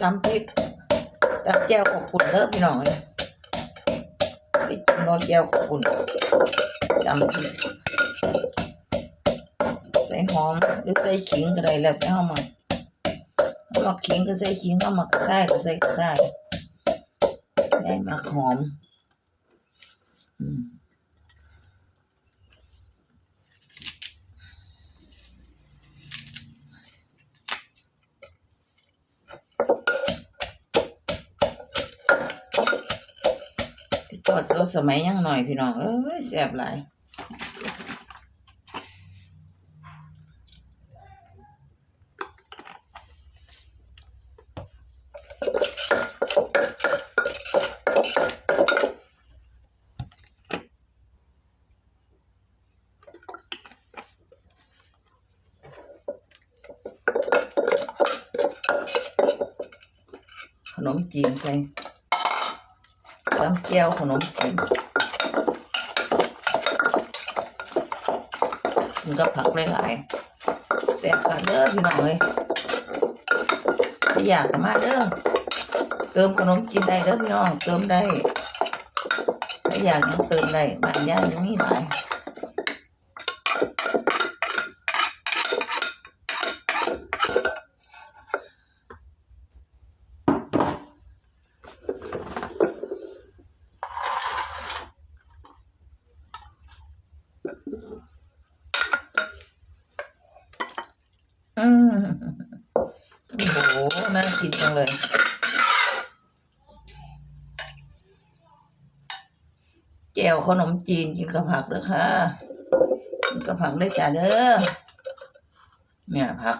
ตำพริกตำแจ่วขอบคุณเด้อพี่น้องเลยไปกินรอแจ่วขอบคุณตำพริกใส่หอมหรือใส่ขิงก็ได้แล้วแต่เฮามาเอามาขิงก็ใส่ขิงเอามากใส่ก็ใส่กระใส่ได้มากหอม อืม อดเราสมัยยังหน่อยพี่น้อง เอ้ยแซ่บหลายขนมจีนใส่ ตำแก้วขนมจีนมันก็ผักหลายๆแซ่บค่ะเด้อพี่น้องเลยถ้าอยากก็มาเด้อเติมขนมจีนได้เด้อพี่น้อง เติมได้ถ้าอยากยังเติมได้บ้านย่างยังมีหลาย โอ้โห น่ากินจังเลย แจ่วขนมจีนกินกับผักเด้อค่ะ กินกับผักได้จ้าเด้อเนี่ยผัก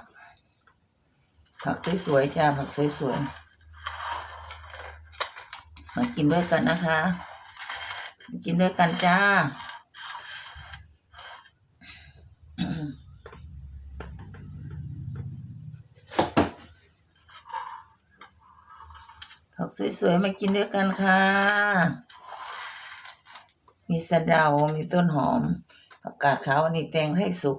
ผักสวยๆจ้าผักสวยๆมากินด้วยกันนะคะ กินด้วยกันจ้า ผักสวยๆ มากินด้วยกันค่ะ มีสะเดา มีต้นหอม ผักกาดขาวอันนี้แตงให้สุก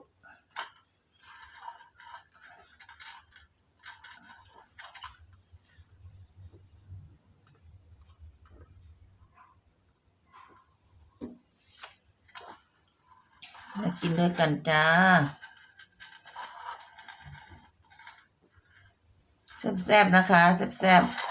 มากินด้วยกันจ้าแซ่บๆนะคะแซ่บๆ